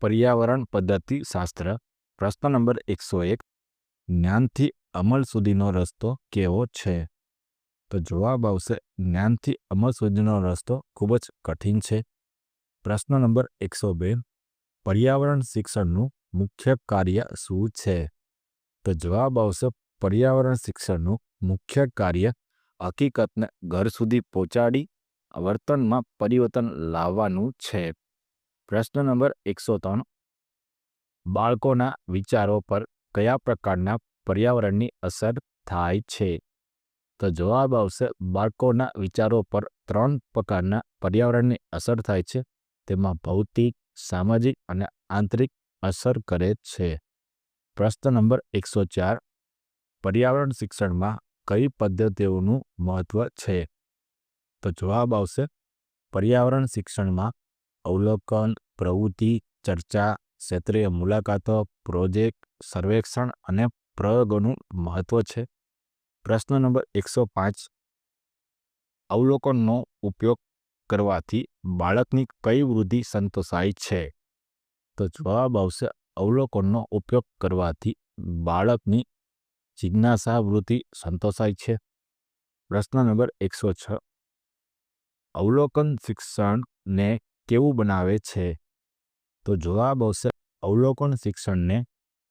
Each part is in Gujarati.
પર્યાવરણ પદ્ધતિ શાસ્ત્ર, પ્રશ્ન નંબર એકસો એક, જ્ઞાનથી અમલ સુધીનો રસ્તો કેવો છે? તો જવાબ આવશે, જ્ઞાનથી અમલ સુધીનો રસ્તો ખૂબ જ કઠિન છે. પ્રશ્ન નંબર એકસો બે, પર્યાવરણ શિક્ષણનું મુખ્ય કાર્ય શું છે? તો જવાબ આવશે, પર્યાવરણ શિક્ષણનું મુખ્ય કાર્ય હકીકતને ઘર સુધી પહોંચાડી, વર્તનમાં પરિવર્તન લાવવાનું છે. પ્રશ્ન નંબર એકસો ત્રણ બાળકોના વિચારો પર કયા પ્રકારના પર્યાવરણની અસર થાય છે? તો જવાબ આવશે, બાળકોના વિચારો પર ત્રણ પ્રકારના પર્યાવરણની અસર થાય છે. તેમાં ભૌતિક, સામાજિક અને આંતરિક અસર કરે છે. પ્રશ્ન નંબર એકસો ચાર પર્યાવરણ શિક્ષણમાં કઈ પદ્ધતિઓનું મહત્વ છે? તો જવાબ આવશે, પર્યાવરણ શિક્ષણમાં અવલોકન, પ્રવૃત્તિ, ચર્ચા, ક્ષેત્રીય મુલાકાતો, પ્રોજેક્ટ, સર્વેક્ષણ અને પ્રયોગોનું મહત્વ છે. પ્રશ્ન નંબર એકસો પાંચ. અવલોકનનો ઉપયોગ કરવાથી બાળકની કઈ વૃદ્ધિ સંતોષાય છે? તો જવાબ આવશે અવલોકનનો ઉપયોગ કરવાથી બાળકની જિજ્ઞાસા વૃત્તિ સંતોષાય છે. પ્રશ્ન નંબર એકસો છ. અવલોકન શિક્ષણને કેવું બનાવે છે? તો જવાબ આવશે, અવલોકન શિક્ષણને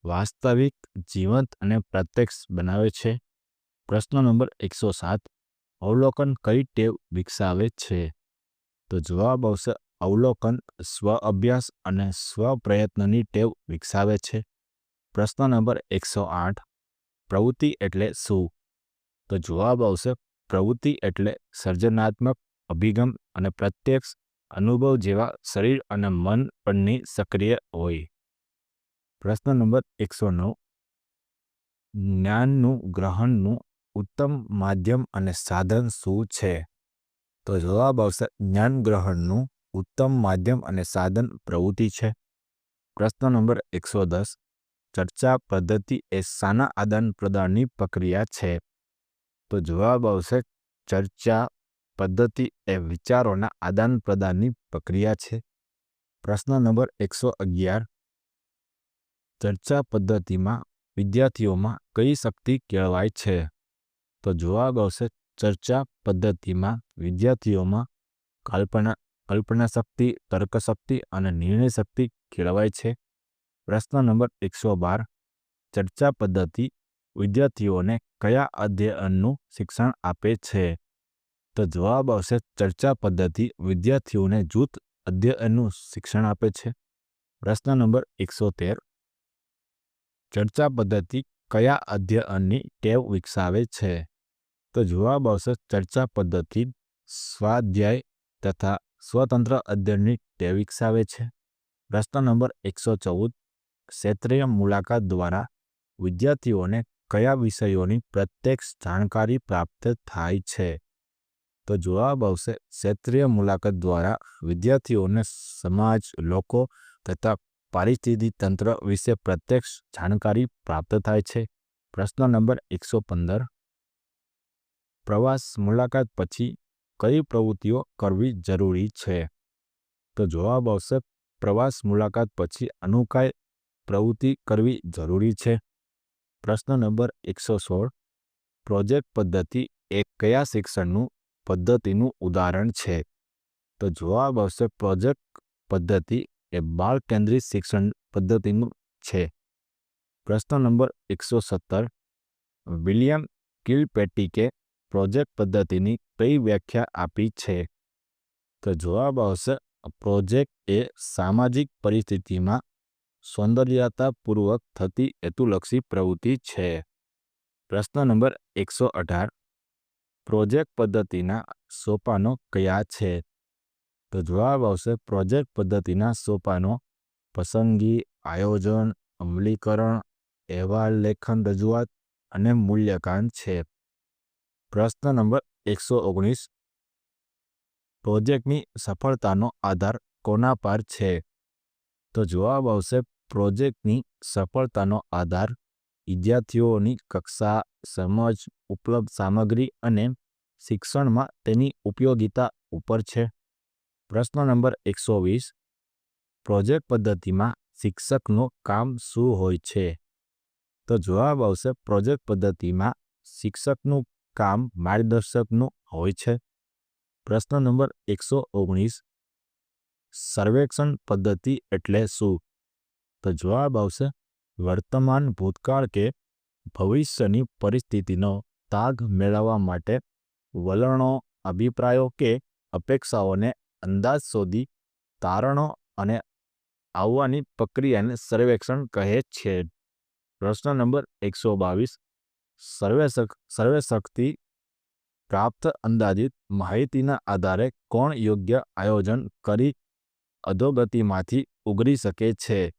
વાસ્તવિક, જીવંત અને પ્રત્યક્ષ બનાવે છે. પ્રશ્ન નંબર એકસો સાત, અવલોકન કઈ ટેવ વિકસાવે છે? તો જવાબ આવશે, અવલોકન સ્વ અભ્યાસ અને સ્વ પ્રયત્નની ટેવ વિકસાવે છે. પ્રશ્ન નંબર એકસો આઠ, પ્રવૃત્તિ એટલે શું? તો જવાબ આવશે, પ્રવૃત્તિ એટલે સર્જનાત્મક, અભિગમ અને પ્રત્યક્ષ અનુભવ જેવા શરીર અને મન પરની સક્રિય હોય. પ્રશ્ન નંબર એકસો નવ. જ્ઞાનનું ગ્રહણનું ઉત્તમ માધ્યમ અને સાધન શું છે? તો જવાબ આવશે, જ્ઞાન ગ્રહણનું ઉત્તમ માધ્યમ અને સાધન પ્રવૃત્તિ છે. પ્રશ્ન નંબર એકસો દસ. ચર્ચા પદ્ધતિ એ શાના આદાન પ્રદાનની પ્રક્રિયા છે? તો જવાબ આવશે, ચર્ચા પદ્ધતિ એ વિચારોના આદાન પ્રદાનની પ્રક્રિયા છે. પ્રશ્ન નંબર એકસો અગિયાર. ચર્ચા પદ્ધતિમાં વિદ્યાર્થીઓમાં કઈ શક્તિ કેળવાય છે? તો જવાબ આવશે ચર્ચા પદ્ધતિમાં વિદ્યાર્થીઓમાં કલ્પના કલ્પના શક્તિ, તર્ક શક્તિ અને નિર્ણય શક્તિ કેળવાય છે. પ્રશ્ન નંબર એકસો બાર. ચર્ચા પદ્ધતિ વિદ્યાર્થીઓને કયા અધ્યયનનું શિક્ષણ આપે છે? તો જવાબ આવશે ચર્ચા પદ્ધતિ વિદ્યાર્થીઓને જૂથ અધ્યયનનું શિક્ષણ આપે છે. પ્રશ્ન નંબર એકસો તેર. ચર્ચા પદ્ધતિ કયા અધ્યયનની ટેવ વિકસાવે છે? તો જવાબ આવશે ચર્ચા પદ્ધતિ સ્વાધ્યાય તથા સ્વતંત્ર અધ્યયનની ટેવ વિકસાવે છે. પ્રશ્ન નંબર એકસો ચૌદ. ક્ષેત્રીય મુલાકાત દ્વારા વિદ્યાર્થીઓને કયા વિષયોની પ્રત્યક્ષ જાણકારી પ્રાપ્ત થાય છે? તો જવાબ આવશે ક્ષેત્રીય મુલાકાત દ્વારા વિદ્યાર્થીઓને સમાજ, લોકો તથા પારિસ્થિતિક તંત્ર વિશે પ્રત્યક્ષ જાણકારી પ્રાપ્ત થાય છે. પ્રશ્ન નંબર એકસો પંદર. પ્રવાસ મુલાકાત પછી કઈ પ્રવૃત્તિઓ કરવી જરૂરી છે? તો જવાબ આવશે પ્રવાસ મુલાકાત પછી અનુકાય પ્રવૃત્તિ કરવી જરૂરી છે. પ્રશ્ન નંબર એકસો સોળ. પ્રોજેક્ટ પદ્ધતિ એ કયા શિક્ષણનું પદ્ધતિનું ઉદાહરણ છે. તો જવાબ આવશે પ્રોજેક્ટ પદ્ધતિ એ બાળ કેન્દ્રિત શિક્ષણ પદ્ધતિનું છે. પ્રશ્ન નંબર એકસો સત્તર. વિલિયમ કિલપેટિકે પ્રોજેક્ટ પદ્ધતિની કઈ વ્યાખ્યા આપી છે? તો જવાબ આવશે, પ્રોજેક્ટ એ સામાજિક પરિસ્થિતિમાં સૌંદર્યતાપૂર્વક થતી હેતુલક્ષી પ્રવૃત્તિ છે. પ્રશ્ન નંબર એકસો અઢાર. પ્રોજેક્ટ પદ્ધતિના સોપાનો કયા છે? તો જવાબ આવશે પ્રોજેક્ટ પદ્ધતિના સોપાનો પસંદગી, આયોજન, અમલીકરણ, અહેવાલ, લેખન, રજૂઆત અને મૂલ્યાંકન છે. પ્રશ્ન નંબર એકસો ઓગણીસ. પ્રોજેક્ટની સફળતાનો આધાર કોના પર છે? તો જવાબ આવશે પ્રોજેક્ટની સફળતાનો આધાર વિદ્યાર્થીઓની કક્ષા, સમજ, ઉપલબ્ધ સામગ્રી અને શિક્ષણમાં તેની ઉપયોગિતા ઉપર છે. પ્રશ્ન નંબર એકસો વીસ. પ્રોજેક્ટ પદ્ધતિમાં શિક્ષકનું કામ શું હોય છે? તો જવાબ આવશે પ્રોજેક્ટ પદ્ધતિમાં શિક્ષકનું કામ માર્ગદર્શકનું હોય છે. પ્રશ્ન નંબર એકસો ઓગણીસ. સર્વેક્ષણ પદ્ધતિ એટલે શું? તો જવાબ આવશે વર્તમાન ભૂતકાળ કે ભવિષ્યની પરિસ્થિતિનો તાગ મેળવવા માટે વલણો, અભિપ્રાયો કે અપેક્ષાઓને અંદાજ શોધી, તારણો અને આવવાની પ્રક્રિયાને સર્વેક્ષણ કહે છે. પ્રશ્ન નંબર એકસો બાવીસ. સર્વેશક, સર્વેશક્તિ પ્રાપ્ત અંદાજિત માહિતીના આધારે કોણ યોગ્ય આયોજન કરી અધોગતિમાંથી ઉગરી શકે છે?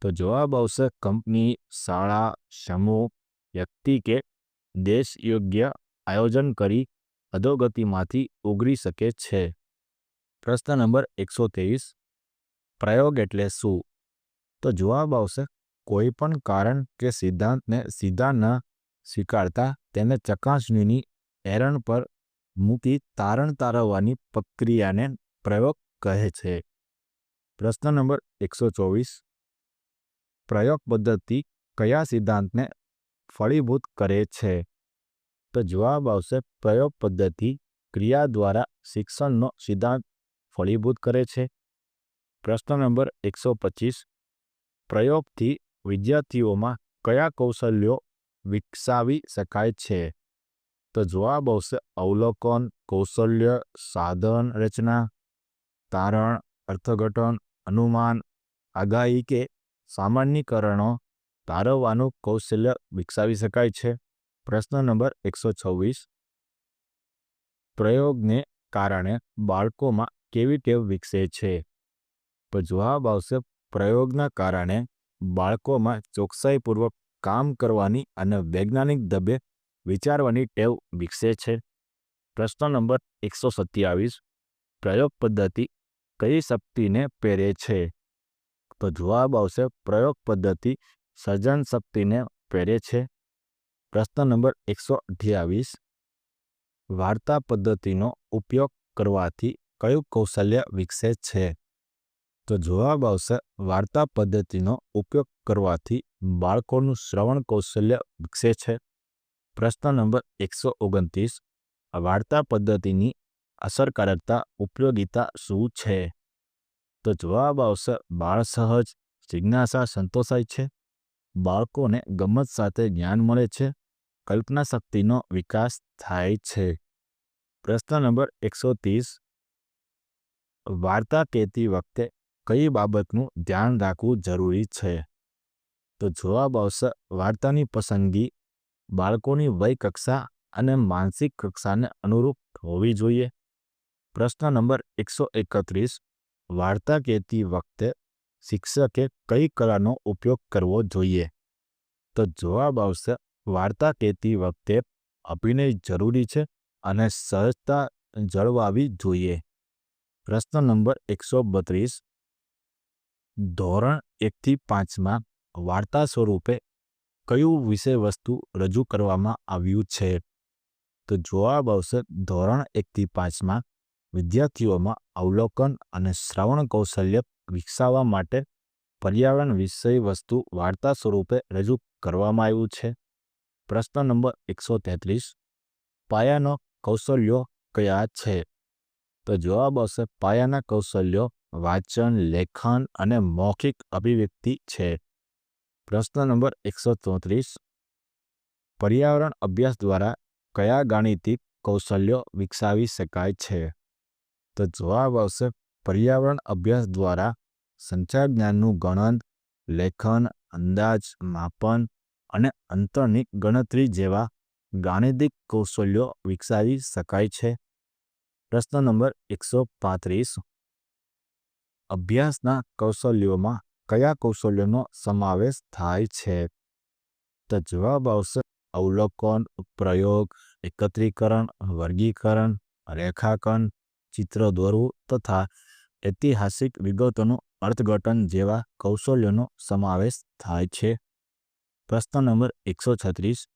તો જવાબ આવશે કંપની, શાળા, સમૂહ, વ્યક્તિ કે દેશ યોગ્ય આયોજન કરી અધોગતિમાંથી ઉગરી શકે છે. પ્રશ્ન નંબર એકસો ત્રેવીસ. પ્રયોગ એટલે શું? તો જવાબ આવશે કોઈ પણ કારણ કે સિદ્ધાંતને સીધા ન સ્વીકારતા તેને ચકાસણીની એરણ પર મૂકી તારણ તારવવાની પ્રક્રિયાને પ્રયોગ કહે છે. પ્રશ્ન નંબર એકસો ચોવીસ. પ્રયોગ પદ્ધતિ કયા સિદ્ધાંતને ફળીભૂત કરે છે? તો જવાબ આવશે પ્રયોગ પદ્ધતિ ક્રિયા દ્વારા શિક્ષણનો સિદ્ધાંત ફળીભૂત કરે છે. પ્રશ્ન નંબર એકસો પચીસ. પ્રયોગથી વિદ્યાર્થીઓમાં કયા કૌશલ્યો વિકસાવી શકાય છે? તો જવાબ આવશે, અવલોકન, કૌશલ્ય, સાધન રચના, તારણ, અર્થઘટન, અનુમાન, આગાહી કે સામાન્યકરણો તારવવાનું કૌશલ્ય વિકસાવી શકાય છે. પ્રશ્ન નંબર એકસો છવ્વીસ. પ્રયોગને કારણે બાળકોમાં કેવી ટેવ વિકસે છે? તો જવાબ આવશે, પ્રયોગના કારણે બાળકોમાં ચોકસાઈપૂર્વક કામ કરવાની અને વૈજ્ઞાનિક દબે વિચારવાની ટેવ વિકસે છે. પ્રશ્ન નંબર એકસો સત્યાવીસ. પ્રયોગ પદ્ધતિ કઈ શક્તિને પહેરે છે? તો જવાબ આવશે પ્રયોગ પદ્ધતિ સર્જન શક્તિને પહેરે છે. પ્રશ્ન નંબર એકસો અઠ્યાવીસ. વાર્તા પદ્ધતિનો ઉપયોગ કરવાથી કયું કૌશલ્ય વિકસે છે? તો જવાબ આવશે વાર્તા પદ્ધતિનો ઉપયોગ કરવાથી બાળકોનું શ્રવણ કૌશલ્ય વિકસે છે. પ્રશ્ન નંબર એકસો ઓગણત્રીસ. વાર્તા પદ્ધતિની અસરકારકતા ઉપયોગિતા શું છે? તો જવાબ આવશે, બાળ સહજ, જિજ્ઞાસા સંતોષાય છે. બાળકોને ગમત સાથે જ્ઞાન મળે છે. કલ્પના શક્તિનો વિકાસ થાય છે. પ્રશ્ન નંબર એકસો ત્રીસ. વાર્તા કહેતી વખતે કઈ બાબતનું ધ્યાન રાખવું જરૂરી છે? તો જવાબ આવશે, વાર્તાની પસંદગી બાળકોની વય કક્ષા અને માનસિક કક્ષાને અનુરૂપ હોવી જોઈએ. પ્રશ્ન નંબર એકસો એકત્રીસ. વાર્તા કહેતી વખતે શિક્ષકે કઈ કળાનો ઉપયોગ કરવો જોઈએ? તો જવાબ આવશે, વાર્તા કહેતી વખતે અભિનય જરૂરી છે અને સહજતા જળવાવી જોઈએ. પ્રશ્ન નંબર એકસો બત્રીસ. ધોરણ એકથી પાંચમાં વાર્તા સ્વરૂપે કયું વિષય વસ્તુ રજૂ કરવામાં આવ્યું છે? તો જવાબ આવશે, ધોરણ એકથી પાંચમાં વિદ્યાર્થીઓમાં અવલોકન અને શ્રવણ કૌશલ્ય વિકસાવવા માટે પર્યાવરણ વિષય વસ્તુ વાર્તા સ્વરૂપે રજૂ કરવામાં આવ્યું છે. પ્રશ્ન નંબર એકસો તેત્રીસ. પાયાનો કૌશલ્યો કયા છે? તો જવાબ આવશે, પાયાના કૌશલ્યો વાંચન, લેખન અને મૌખિક અભિવ્યક્તિ છે. પ્રશ્ન નંબર એકસો ચોત્રીસ. પર્યાવરણ અભ્યાસ દ્વારા કયા ગાણિતિક કૌશલ્યો વિકસાવી શકાય છે? તો જવાબ આવશે પર્યાવરણ અભ્યાસ દ્વારા સંચાર જ્ઞાનનું ગણન, લેખન, અંદાજ, માપન અને અંતરની ગણતરી જેવા ગાણિતિક કૌશલ્યો વિકસાવી શકાય છે. પ્રશ્ન નંબર એકસો પાંત્રીસ. અભ્યાસના કૌશલ્યોમાં કયા કૌશલ્યોનો સમાવેશ થાય છે? તો જવાબ આવશે અવલોકન, પ્રયોગ, એકત્રીકરણ, વર્ગીકરણ, રેખાંકન ચિત્ર દોરવું તથા ઐતિહાસિક વિગતોનું અર્થઘટન જેવા કૌશલ્યોનો સમાવેશ થાય છે. પ્રશ્ન નંબર એકસો છત્રીસ.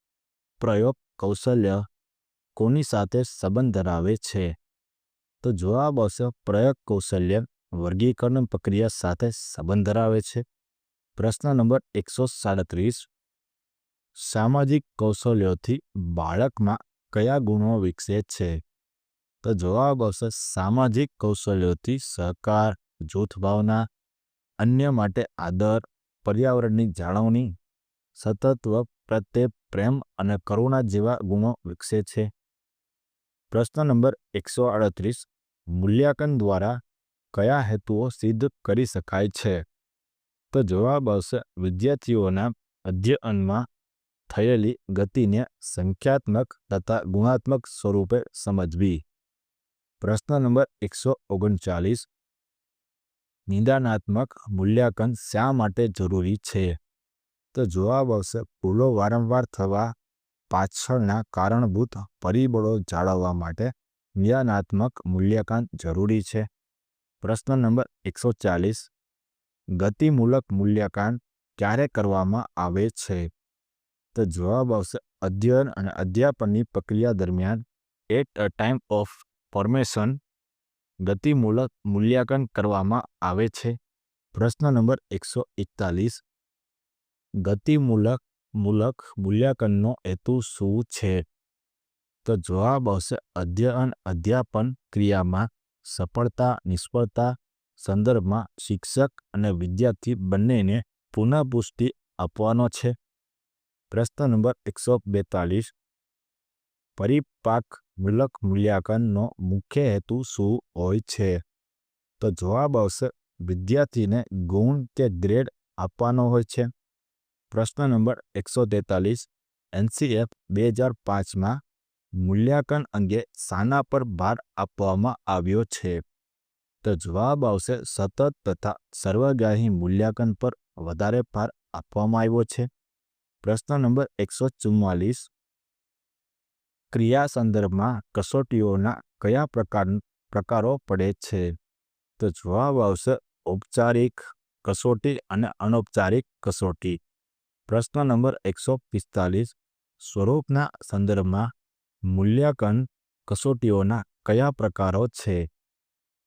પ્રયોગ કૌશલ્ય કોની સાથે સંબંધ ધરાવે છે? તો જવાબ આવશે પ્રયોગ કૌશલ્ય વર્ગીકરણ પ્રક્રિયા સાથે સંબંધ ધરાવે છે. પ્રશ્ન નંબર એકસો સાડત્રીસ. સામાજિક કૌશલ્યોથી બાળકમાં કયા ગુણો વિકસે છે? તો જવાબ આવશે સામાજિક કૌશલ્યોથી સહકાર, જૂથ ભાવના, અન્ય માટે આદર, પર્યાવરણની જાળવણી સતત્વ પ્રત્યે પ્રેમ અને કરુણા જેવા ગુણો વિકસે છે. પ્રશ્ન નંબર એકસો આડત્રીસ, મૂલ્યાંકન દ્વારા કયા હેતુઓ સિદ્ધ કરી શકાય છે? તો જવાબ આવશે વિદ્યાર્થીઓના અધ્યયનમાં થયેલી ગતિને સંખ્યાત્મક તથા ગુણાત્મક સ્વરૂપે સમજવી. પ્રશ્ન નંબર એકસો ઓગણચાલીસ. નિદાનાત્મક મૂલ્યાંકન શા માટે જરૂરી છે? તો જવાબ આવશે, ભૂલો વારંવાર થવા પાછળના કારણભૂત પરિબળો જાળવવા માટે નિદાનાત્મક મૂલ્યાંકન જરૂરી છે. પ્રશ્ન નંબર એકસો ચાલીસ. ગતિમૂલક મૂલ્યાંકન ક્યારે કરવામાં આવે છે? તો જવાબ આવશે, અધ્યયન અને અધ્યાપનની પ્રક્રિયા દરમિયાન at a time of formation ગતિમૂલક મૂલ્યાંકન કરવામાં આવે છે. પ્રશ્ન નંબર એકસો એકતાલીસ. ગતિમૂલક મૂલક મૂલ્યાંકનનો હેતુ શું છે? તો જવાબ આવશે અધ્યયન અધ્યાપન ક્રિયામાં સફળતા, નિષ્ફળતા સંદર્ભમાં શિક્ષક અને વિદ્યાર્થી બંનેને પુનઃપુષ્ટિ આપવાનો છે. પ્રશ્ન નંબર એકસો બેતાલીસ. પરિપાક મૂલક મૂલ્યાંકનનો મુખ્ય હેતુ શું હોય છે? તો જવાબ આવશે, વિદ્યાર્થીને ગુણ કે ગ્રેડ આપવાનો હોય છે. પ્રશ્ન નંબર એકસો તેતાલીસ, એનસીએફ બે હજાર પાંચમાં મૂલ્યાંકન અંગે શાના પર ભાર આપવામાં આવ્યો છે? તો જવાબ આવશે, સતત તથા સર્વગ્રાહી મૂલ્યાંકન પર વધારે ભાર આપવામાં આવ્યો છે. પ્રશ્ન નંબર એકસો ચુમ્માલીસ ક્રિયા સંદર્ભમાં કસોટીઓના કયા પ્રકાર, પ્રકારો પડે છે? તો જવાબ આવશે ઔપચારિક કસોટી અને અનૌપચારિક કસોટી. પ્રશ્ન નંબર એકસો પિસ્તાલીસ. સ્વરૂપના સંદર્ભમાં મૂલ્યાંકન કસોટીઓના કયા પ્રકારો છે?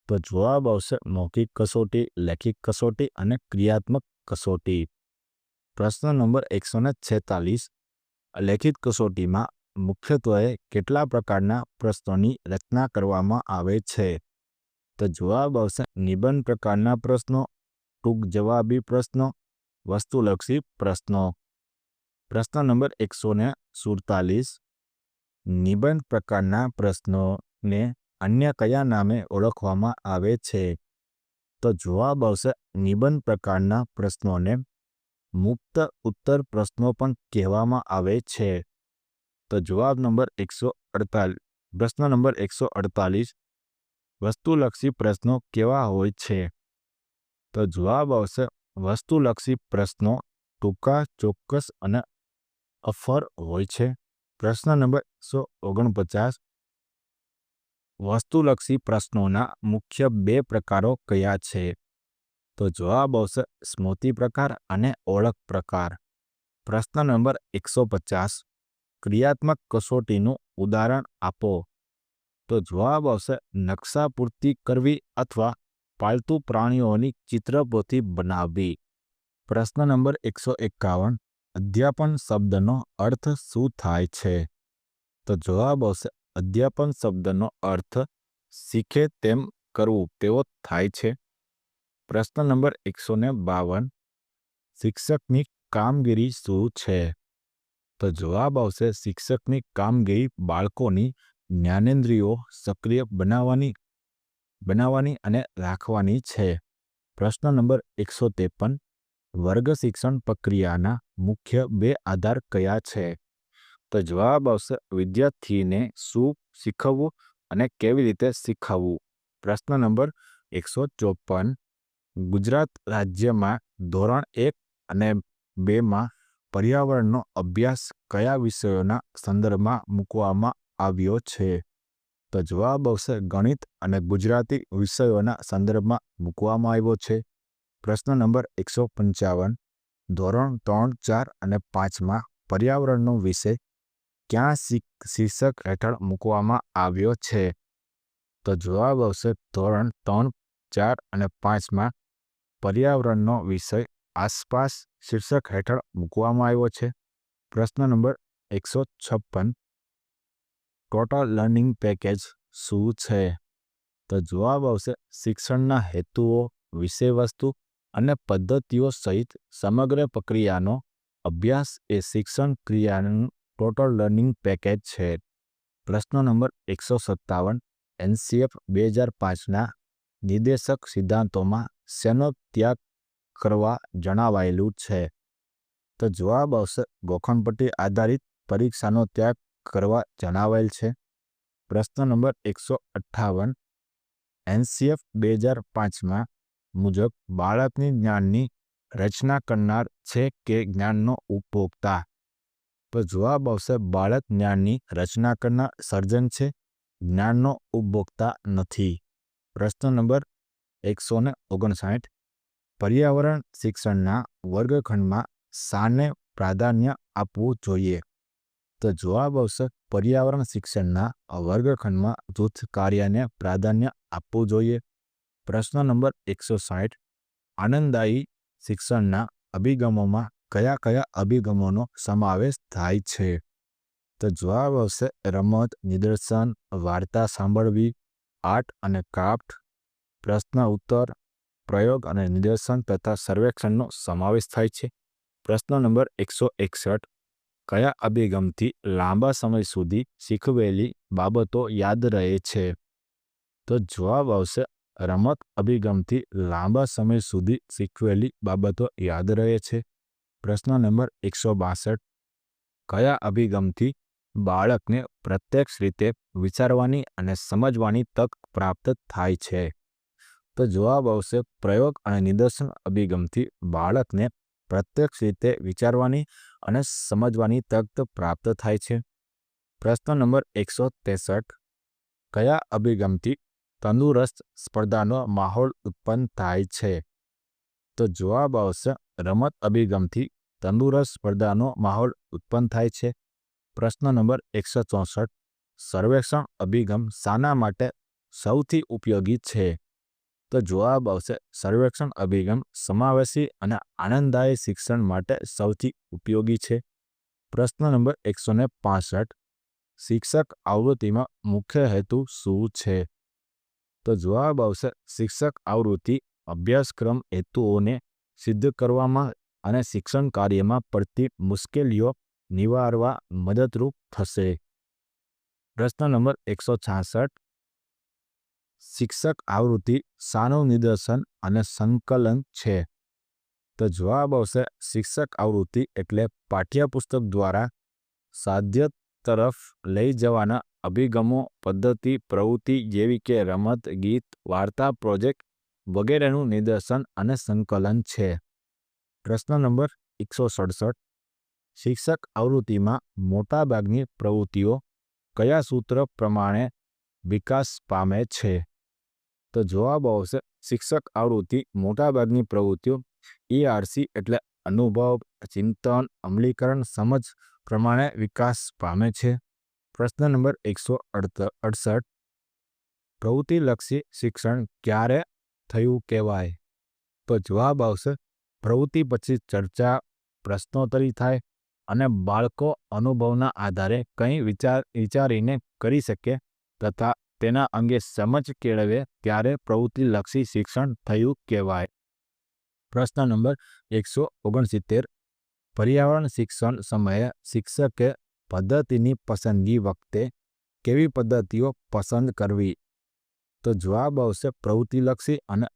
તો જવાબ આવશે મૌખિક કસોટી લેખિત કસોટી અને ક્રિયાત્મક કસોટી. પ્રશ્ન નંબર એકસો ને છેતાલીસ. લેખિત કસોટીમાં મુખ્યત્વે કેટલા પ્રકારના પ્રશ્નોની રચના કરવામાં આવે છે? તો જવાબ આવશે, નિબંધ પ્રકારના પ્રશ્નો, ટૂંક જવાબી પ્રશ્નો, વસ્તુલક્ષી પ્રશ્નો. પ્રશ્ન નંબર એકસો ને સુડતાલીસ. નિબંધ પ્રકારના પ્રશ્નોને અન્ય કયા નામે ઓળખવામાં આવે છે? તો જવાબ આવશે, નિબંધ પ્રકારના પ્રશ્નોને મુક્ત ઉત્તર પ્રશ્નો પણ કહેવામાં આવે છે. તો જવાબ નંબર એકસો અડતાલીસ પ્રશ્ન નંબર એકસો અડતાલીસ, વસ્તુલક્ષી પ્રશ્નો કેવા હોય છે? તો જવાબ આવશે વસ્તુલક્ષી પ્રશ્નો ટૂંકા, ચોક્કસ અને અફર હોય છે. પ્રશ્ન નંબર એકસો ઓગણપચાસ, વસ્તુલક્ષી પ્રશ્નોના મુખ્ય બે પ્રકારો કયા છે? તો જવાબ આવશે સ્મૃતિ પ્રકાર અને ઓળખ પ્રકાર. પ્રશ્ન નંબર એકસો પચાસ ક્રિયાત્મક કસોટીનું ઉદાહરણ આપો. તો જવાબ આવશે, નકશા પૂર્તિ કરવી અથવા પાલતુ પ્રાણીઓની ચિત્રપોથી બનાવવી. પ્રશ્ન નંબર એકસો એકાવન, અધ્યાપન શબ્દનો અર્થ શું થાય છે? તો જવાબ આવશે, અધ્યાપન શબ્દનો અર્થ શીખે તેમ કરવું તેવો થાય છે. પ્રશ્ન નંબર એકસો બાવન, શિક્ષકની કામગીરી શું છે? તો જવાબ આવશે શિક્ષકની કામગીરી બાળકોની જ્ઞાનેન્દ્રિયો સક્રિય બનાવવાની બનાવવાની અને રાખવાની છે. પ્રશ્ન નંબર એકસો ત્રેપન. વર્ગ શિક્ષણ પ્રક્રિયાના મુખ્ય બે આધાર કયા છે? તો જવાબ આવશે વિદ્યાર્થીને શું શીખવવું અને કેવી રીતે શીખવવું? પ્રશ્ન નંબર એકસો ચોપન. ગુજરાત રાજ્યમાં ધોરણ એક અને બેમાં પર્યાવરણનો અભ્યાસ કયા વિષયોના સંદર્ભમાં મૂકવામાં આવ્યો છે? તો જવાબ આવશે ગણિત અને ગુજરાતી વિષયોના સંદર્ભમાં મૂકવામાં આવ્યો છે. પ્રશ્ન નંબર એકસો પંચાવન, ધોરણ ત્રણ, ચાર અને પાંચમાં પર્યાવરણનો વિષય ક્યાં શીર્ષક હેઠળ મૂકવામાં આવ્યો છે? તો જવાબ આવશે ધોરણ ત્રણ, ચાર અને પાંચમાં પર્યાવરણનો વિષય આસપાસ શીર્ષક હેઠળ મૂકવામાં આવ્યો છે. પ્રશ્ન નંબર એકસો છપ્પન. ટોટલ લર્નિંગ પેકેજ શું છે? તો જવાબ આવશે શિક્ષણના હેતુઓ વિષયવસ્તુ અને પદ્ધતિઓ સહિત સમગ્ર પ્રક્રિયાનો અભ્યાસ એ શિક્ષણ ક્રિયાનું ટોટલ લર્નિંગ પેકેજ છે. પ્રશ્ન નંબર એકસો સત્તાવન. એનસીએફ બે હજાર પાંચના નિર્દેશક સિદ્ધાંતોમાં શેનો ત્યાગ કરવા જણાવાયેલું છે. તો જવાબ આવશે ગોખણપટ્ટી આધારિત પરીક્ષાનો ત્યાગ કરવા જણાવાયેલ છે. પ્રશ્ન નંબર એકસો અઠ્ઠાવન. એનસીએફ બે હજાર પાંચમાં મુજબ બાળકની જ્ઞાનની રચના કરનાર છે કે જ્ઞાનનો ઉપભોક્તા? તો જવાબ આવશે બાળક જ્ઞાનની રચના કરનાર સર્જન છે, જ્ઞાનનો ઉપભોક્તા નથી. પ્રશ્ન નંબર એકસો ને ઓગણસાઠ. પર્યાવરણ શિક્ષણના વર્ગખંડમાં શાને પ્રાધાન્ય આપવું જોઈએ. તો જવાબ આવશે, પર્યાવરણ શિક્ષણના વર્ગખંડમાં જૂથ કાર્યને પ્રાધાન્ય આપવું જોઈએ. પ્રશ્ન નંબર એકસો સાઠ આનંદદાયી શિક્ષણના અભિગમોમાં કયા કયા અભિગમોનો સમાવેશ થાય છે? તો જવાબ આવશે, રમત, નિદર્શન, વાર્તા સાંભળવી, આર્ટ અને ક્રાફ્ટ. પ્રશ્ન ઉત્તર પ્રયોગ અને નિદર્શન તથા સર્વેક્ષણનો સમાવેશ થાય છે. પ્રશ્ન નંબર એકસો એકસઠ. કયા અભિગમથી લાંબા સમય સુધી શીખવેલી બાબતો યાદ રહે છે? તો જવાબ આવશે, રમત અભિગમથી લાંબા સમય સુધી શીખવેલી બાબતો યાદ રહે છે. પ્રશ્ન નંબર એકસો બાસઠ. કયા અભિગમથી બાળકને પ્રત્યક્ષ રીતે વિચારવાની અને સમજવાની તક પ્રાપ્ત થાય છે? તો જવાબ આવશે પ્રયોગ અને નિદર્શન અભિગમથી બાળકને પ્રત્યક્ષ રીતે વિચારવાની અને સમજવાની તક પ્રાપ્ત થાય છે. પ્રશ્ન નંબર એકસો ત્રેસઠ. કયા અભિગમથી તંદુરસ્ત સ્પર્ધાનો માહોલ ઉત્પન્ન થાય છે? તો જવાબ આવશે રમત અભિગમથી તંદુરસ્ત સ્પર્ધાનો માહોલ ઉત્પન્ન થાય છે. પ્રશ્ન નંબર એકસો ચોસઠ. સર્વેક્ષણ અભિગમ શાના માટે સૌથી ઉપયોગી છે? તો જવાબ આવશે સર્વેક્ષણ અભિગમ સમાવેશી અને આનંદદાયી શિક્ષણ માટે સૌથી ઉપયોગી છે. પ્રશ્ન નંબર એકસો ને પાસઠ. શિક્ષક આવૃત્તિમાં મુખ્ય હેતુ શું છે? તો જવાબ આવશે શિક્ષક આવૃત્તિ અભ્યાસક્રમ હેતુઓને સિદ્ધ કરવામાં અને શિક્ષણ કાર્યમાં પડતી મુશ્કેલીઓ નિવારવા મદદરૂપ થશે. પ્રશ્ન નંબર એકસો છાસઠ. શિક્ષક આવૃત્તિ શાનું નિદર્શન અને સંકલન છે. તો જવાબ આવશે શિક્ષક આવૃત્તિ એટલે પાઠ્યપુસ્તક દ્વારા સાધ્ય તરફ લઈ જવાના અભિગમો, પદ્ધતિ, પ્રવૃત્તિ જેવી કે રમત, ગીત, વાર્તા, પ્રોજેક્ટ વગેરેનું નિદર્શન અને સંકલન છે. પ્રશ્ન નંબર એકસો સડસઠ. શિક્ષક આવૃત્તિમાં મોટાભાગની પ્રવૃત્તિઓ કયા સૂત્ર પ્રમાણે વિકાસ પામે છે? તો જવાબ આવશે શિક્ષક આવૃત્તિ મોટાભાગની પ્રવૃત્તિઓ ઈઆરસી એટલે અનુભવ, ચિંતન, અમલીકરણ, સમજ પ્રમાણે વિકાસ પામે છે. પ્રશ્ન નંબર એકસો અડસઠ. પ્રવૃત્તિલક્ષી શિક્ષણ ક્યારે થયું કહેવાય? તો જવાબ આવશે પ્રવૃત્તિ પછી ચર્ચા, પ્રશ્નોત્તરી થાય અને બાળકો અનુભવના આધારે કંઈ વિચાર, વિચારીને કરી શકે તથા તેના અંગે સમજ કેળવે ત્યારે પ્રવૃત્તિલક્ષી શિક્ષણ થયું કહેવાય. પ્રશ્ન નંબર એકસો ઓગણસિત્તેર. પર્યાવરણ શિક્ષણ સમયે શિક્ષકે પદ્ધતિની પસંદગી વખતે કેવી પદ્ધતિઓ પસંદ કરવી? તો જવાબ આવશે પ્રવૃત્તિલક્ષી અને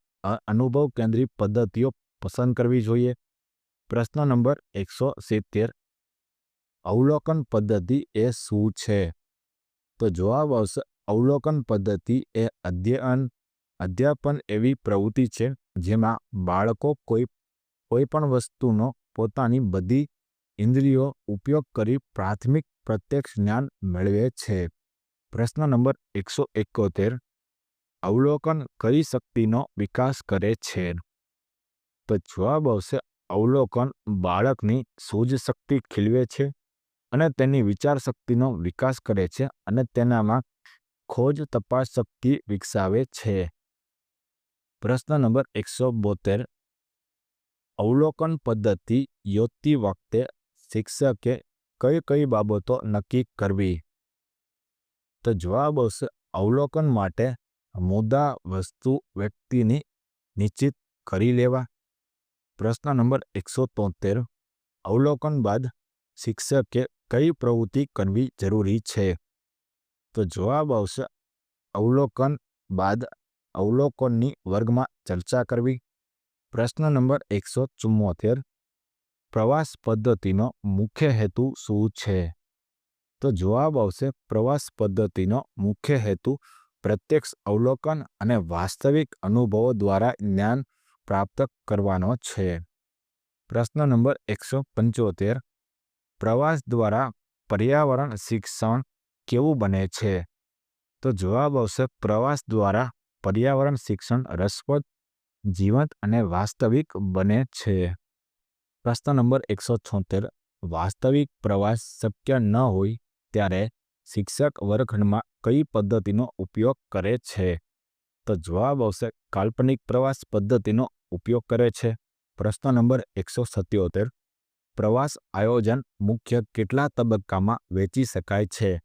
અનુભવ કેન્દ્રિત પદ્ધતિઓ પસંદ કરવી જોઈએ. પ્રશ્ન નંબર એકસો સિત્તેર. અવલોકન પદ્ધતિ એ શું છે? તો જવાબ આવશે અવલોકન પદ્ધતિ એ અધ્યયન, અધ્યાપન એવી પ્રવૃત્તિ છે જેમાં બાળકો કોઈ કોઈ પણ વસ્તુનો પોતાની બધી ઇન્દ્રિયો ઉપયોગ કરી પ્રાથમિક પ્રત્યક્ષ જ્ઞાન મેળવે છે. પ્રશ્ન નંબર એકસો એકોતેર. અવલોકન કરી શક્તિનો વિકાસ કરે છે? તો જવાબ આવશે અવલોકન બાળકની સૂઝ શક્તિ ખીલવે છે અને તેની વિચાર શક્તિનો વિકાસ કરે છે અને તેનામાં ખોજ તપાસ શક્તિ વિકસાવે છે. પ્રશ્ન નંબર એકસો બોતેર. અવલોકન પદ્ધતિ યોજતી વખતે શિક્ષકે કઈ કઈ બાબતો નક્કી કરવી? તો જવાબ આવશે અવલોકન માટે મુદ્દા, વસ્તુ, વ્યક્તિની નિશ્ચિત કરી લેવા. પ્રશ્ન નંબર એકસો તોતેર. અવલોકન બાદ શિક્ષકે કઈ પ્રવૃત્તિ કરવી જરૂરી છે? તો જવાબ આવશે અવલોકન બાદ અવલોકનની વર્ગમાં ચર્ચા કરવી. પ્રશ્ન નંબર એકસો ચુમ્મોતેર. પ્રવાસ પદ્ધતિનો મુખ્ય હેતુ શું છે? તો જવાબ આવશે પ્રવાસ પદ્ધતિનો મુખ્ય હેતુ પ્રત્યક્ષ અવલોકન અને વાસ્તવિક અનુભવો દ્વારા જ્ઞાન પ્રાપ્ત કરવાનો છે. પ્રશ્ન નંબર એકસો પંચોતેર. પ્રવાસ દ્વારા પર્યાવરણ શિક્ષણ કેવું બને છે? તો જવાબ આવશે પ્રવાસ દ્વારા પર્યાવરણ શિક્ષણ રસપ્રદ, જીવંત અને વાસ્તવિક બને છે. પ્રશ્ન નંબર એકસો છોતેર. વાસ્તવિક પ્રવાસ શક્ય ન હોય ત્યારે શિક્ષક વર્ગખંડમાં કઈ પદ્ધતિનો ઉપયોગ કરે છે? તો જવાબ આવશે કાલ્પનિક પ્રવાસ પદ્ધતિનો ઉપયોગ કરે છે. પ્રશ્ન નંબર એકસો સત્યોતેર. પ્રવાસ આયોજન મુખ્ય કેટલા તબક્કામાં વેચી શકાય છે?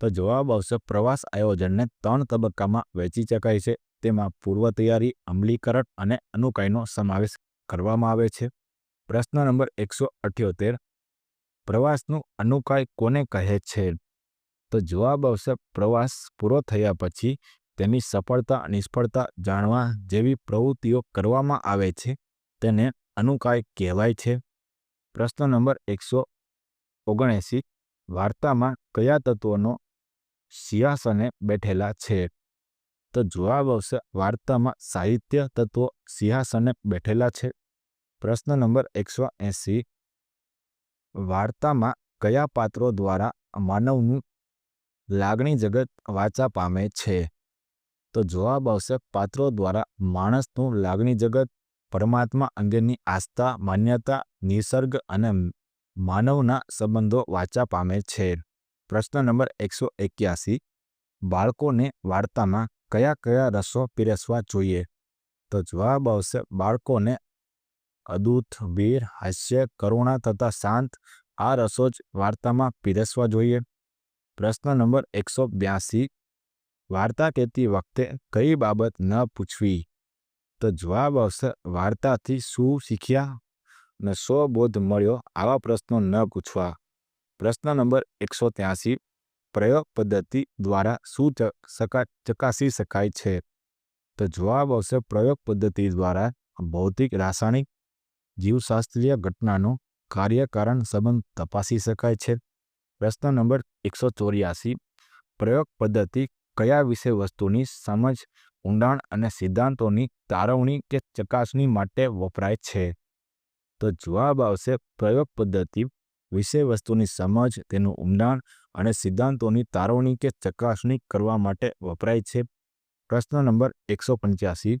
તો જવાબ આવશે પ્રવાસ આયોજનને ત્રણ તબક્કામાં વહેંચી શકાય છે. તેમાં પૂર્વ તૈયારી, અમલીકરણ અને અનુકાયનો સમાવેશ કરવામાં આવે છે. પ્રશ્ન નંબર એકસો અઠ્યોતેર. પ્રવાસનું અનુકાય કોને કહે છે? તો જવાબ આવશે પ્રવાસ પૂરો થયા પછી તેની સફળતા, નિષ્ફળતા જાણવા જેવી પ્રવૃત્તિઓ કરવામાં આવે છે. તેને અનુકાય કહેવાય છે. પ્રશ્ન નંબર એકસો ઓગણએંસી. વાર્તામાં કયા તત્વોનો સિંહાસને બેઠેલા છે. તો જવાબ આવશે વાર્તામાં સાહિત્ય તત્વો સિંહાસને બેઠેલા છે. પ્રશ્ન નંબર એકસો એંસી. વાર્તામાં કયા પાત્રો દ્વારા માનવનું લાગણી જગત વાચા પામે છે? તો જવાબ આવશે પાત્રો દ્વારા માણસનું લાગણી જગત, પરમાત્મા અંગેની આસ્થા, માન્યતા, નિસર્ગ અને માનવના સંબંધો વાચા પામે છે. પ્રશ્ન નંબર એકસો એક્યાસી બાળકોને વાર્તામાં કયા કયા રસો પીરસવા જોઈએ તો જવાબ આવશે બાળકોને અદૂત વીર હાસ્ય કરુણા તથા શાંત આ રસો જ વાર્તામાં પીરસવા જોઈએ પ્રશ્ન નંબર એકસો બ્યાસી વાર્તા કહેતી વખતે કઈ બાબત ન પૂછવી તો જવાબ આવશે વાર્તાથી શું શીખ્યા ને શો બોધ મળ્યો આવા પ્રશ્નો ન પૂછવા પ્રશ્ન નંબર એકસો ત્યાસી, પ્રયોગ પદ્ધતિ દ્વારા શું ચકાસી શકાય છે? તો જવાબ આવશે પ્રયોગ પદ્ધતિ દ્વારા ભૌતિક રાસાયણિક જીવશાસ્ત્રીય ઘટનાનો કાર્યકારણ સંબંધ તપાસી શકાય છે. પ્રશ્ન નંબર એકસો ચોર્યાસી, પ્રયોગ પદ્ધતિ કયા વિષય વસ્તુની સમજ, ઊંડાણ અને સિદ્ધાંતોની તારવણી કે ચકાસણી માટે વપરાય છે? તો જવાબ આવશે પ્રયોગ પદ્ધતિ વિષય વસ્તુની સમજ, તેનું ઊંડાણ અને સિદ્ધાંતોની તારવણી કે ચકાસણી કરવા માટે વપરાય છે. પ્રશ્ન નંબર એકસો પંચ્યાસી.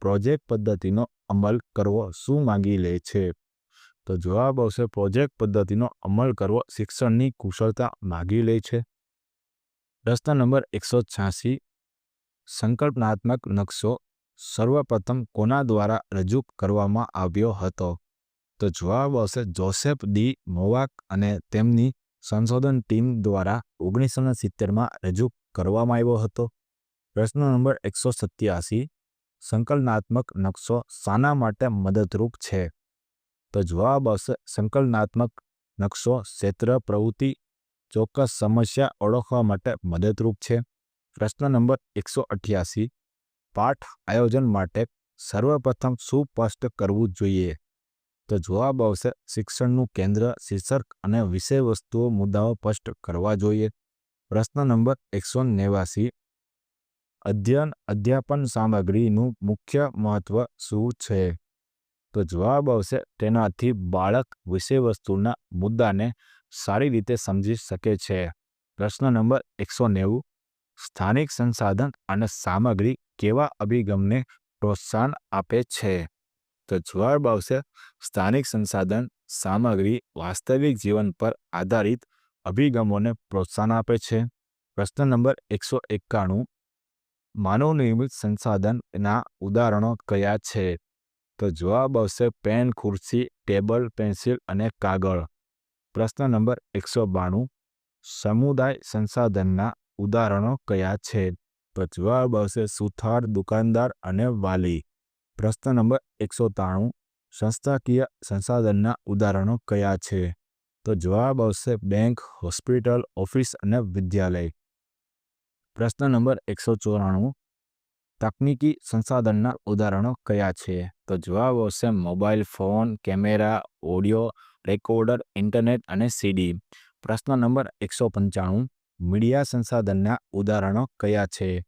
પ્રોજેક્ટ પદ્ધતિનો અમલ કરવો શું માંગી લે છે? તો જવાબ આવશે, પ્રોજેક્ટ પદ્ધતિનો અમલ કરવો શિક્ષણની કુશળતા માગી લે છે. પ્રશ્ન નંબર એકસો છ્યાસી. સંકલ્પનાત્મક નકશો સર્વપ્રથમ કોના દ્વારા રજૂ કરવામાં આવ્યો હતો? તો જવાબ આવશે જોસેફ ડી મોવાક અને તેમની સંશોધન ટીમ દ્વારા ઓગણીસો ને સિત્તેરમાં રજૂ કરવામાં આવ્યો હતો. પ્રશ્ન નંબર એકસો સત્યાસી, સંકલનાત્મક નકશો શાના માટે મદદરૂપ છે? તો જવાબ આવશે સંકલનાત્મક નકશો ક્ષેત્ર પ્રવૃત્તિ ચોક્કસ સમસ્યા ઓળખવા માટે મદદરૂપ છે. પ્રશ્ન નંબર એકસો અઠ્યાસી, પાઠ આયોજન માટે સર્વપ્રથમ શું સ્પષ્ટ કરવું જોઈએ? તો જવાબ આવશે, શિક્ષણનું કેન્દ્ર, શીર્ષક અને વિષય વસ્તુઓ, મુદ્દાઓ સ્પષ્ટ કરવા જોઈએ. પ્રશ્ન નંબર એકસો નેવાસી અધ્યયન, અધ્યાપન સામગ્રીનું મુખ્ય મહત્વ શું છે? તો જવાબ આવશે, તેનાથી બાળક વિષય વસ્તુના મુદ્દાને સારી રીતે સમજી શકે છે. પ્રશ્ન નંબર એકસો નેવું. સ્થાનિક સંસાધન અને સામગ્રી કેવા અભિગમને પ્રોત્સાહન આપે છે? તો જવાબ આવશે સ્થાનિક સંસાધન, સામગ્રી, વાસ્તવિક જીવન પર આધારિત અભિગમોને પ્રોત્સાહન આપે છે. પ્રશ્ન નંબર એકસો એકાણું. માનવ નિર્મિત સંસાધનના ઉદાહરણો કયા છે? તો જવાબ આવશે પેન, ખુરશી, ટેબલ, પેન્સિલ અને કાગળ. પ્રશ્ન નંબર એકસો બાણું. સમુદાય સંસાધનના ઉદાહરણો કયા છે? તો જવાબ આવશે સુથાર, દુકાનદાર અને વાલી. પ્રશ્ન નંબર એકસો ત્રાણું સંસ્થાકીય સંસાધનના ઉદાહરણો કયા છે? તો જવાબ આવશે બેંક, હોસ્પિટલ, ઓફિસ અને વિદ્યાલય. પ્રશ્ન નંબર એકસો ચોરાણું તકનીકી સંસાધનના ઉદાહરણો કયા છે? તો જવાબ આવશે mobile phone, camera, audio, recorder, internet અને સીડી. પ્રશ્ન નંબર એકસો પંચાણું મીડિયા સંસાધનના ઉદાહરણો કયા છે?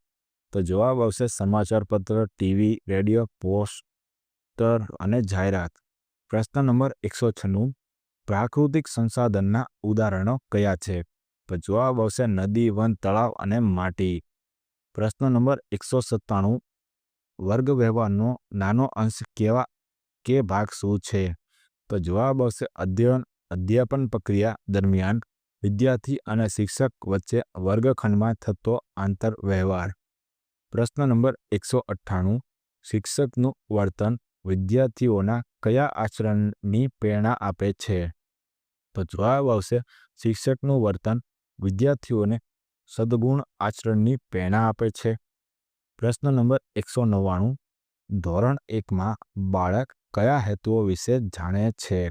તો જવાબ આવશે સમાચારપત્ર, ટીવી, રેડિયો પોસ્ટર અને જાહેરાત. પ્રશ્ન નંબર એકસો છન્નું. પ્રાકૃતિક સંસાધનના ઉદાહરણો કયા છે? તો જવાબ આવશે નદી, વન, તળાવ અને માટી. પ્રશ્ન નંબર એકસો સત્તાણું. વર્ગ વ્યવહારનો નાનો અંશ કેવા કે ભાગ શું છે? તો જવાબ આવશે અધ્યયન, અધ્યાપન પ્રક્રિયા દરમિયાન વિદ્યાર્થી અને શિક્ષક વચ્ચે વર્ગખંડમાં થતો આંતર વ્યવહાર પ્રશ્ન નંબર એકસો અઠ્ઠાણું. શિક્ષકનું વર્તન વિદ્યાર્થીઓના કયા આચરણની પ્રેરણા આપે છે? તો જવાબ આવશે, શિક્ષકનું વર્તન વિદ્યાર્થીઓને સદગુણ આચરણની પ્રેરણા આપે છે. પ્રશ્ન નંબર એકસો નવ્વાણું. ધોરણ એકમાં બાળક કયા હેતુઓ વિશે જાણે છે?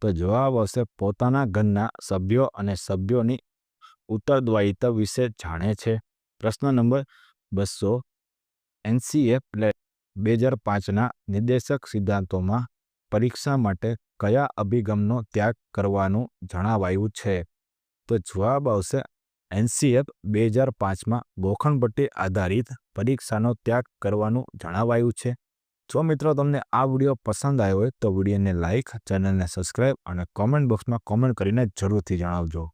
તો જવાબ આવશે, પોતાના ઘરના સભ્યો અને સભ્યોની ઉત્તરદાયિતા વિશે જાણે છે. પ્રશ્ન નંબર બસો એનસીએફ બે હજાર પાંચના નિર્દેશક સિદ્ધાંતોમાં પરીક્ષા માટે કયા અભિગમનો ત્યાગ કરવાનું જણાવાયું છે? તો જવાબ આવશે એનસીએફ બે હજાર પાંચમાં ગોખણપટ્ટી આધારિત પરીક્ષાનો ત્યાગ કરવાનું જણાવાયું છે. જો મિત્રો તમને આ વીડિયો પસંદ આવ્યો હોય તો વિડીયોને લાઇક ચેનલને સબસ્ક્રાઇબ અને કોમેન્ટ બોક્સમાં કોમેન્ટ કરીને જરૂરથી જણાવજો.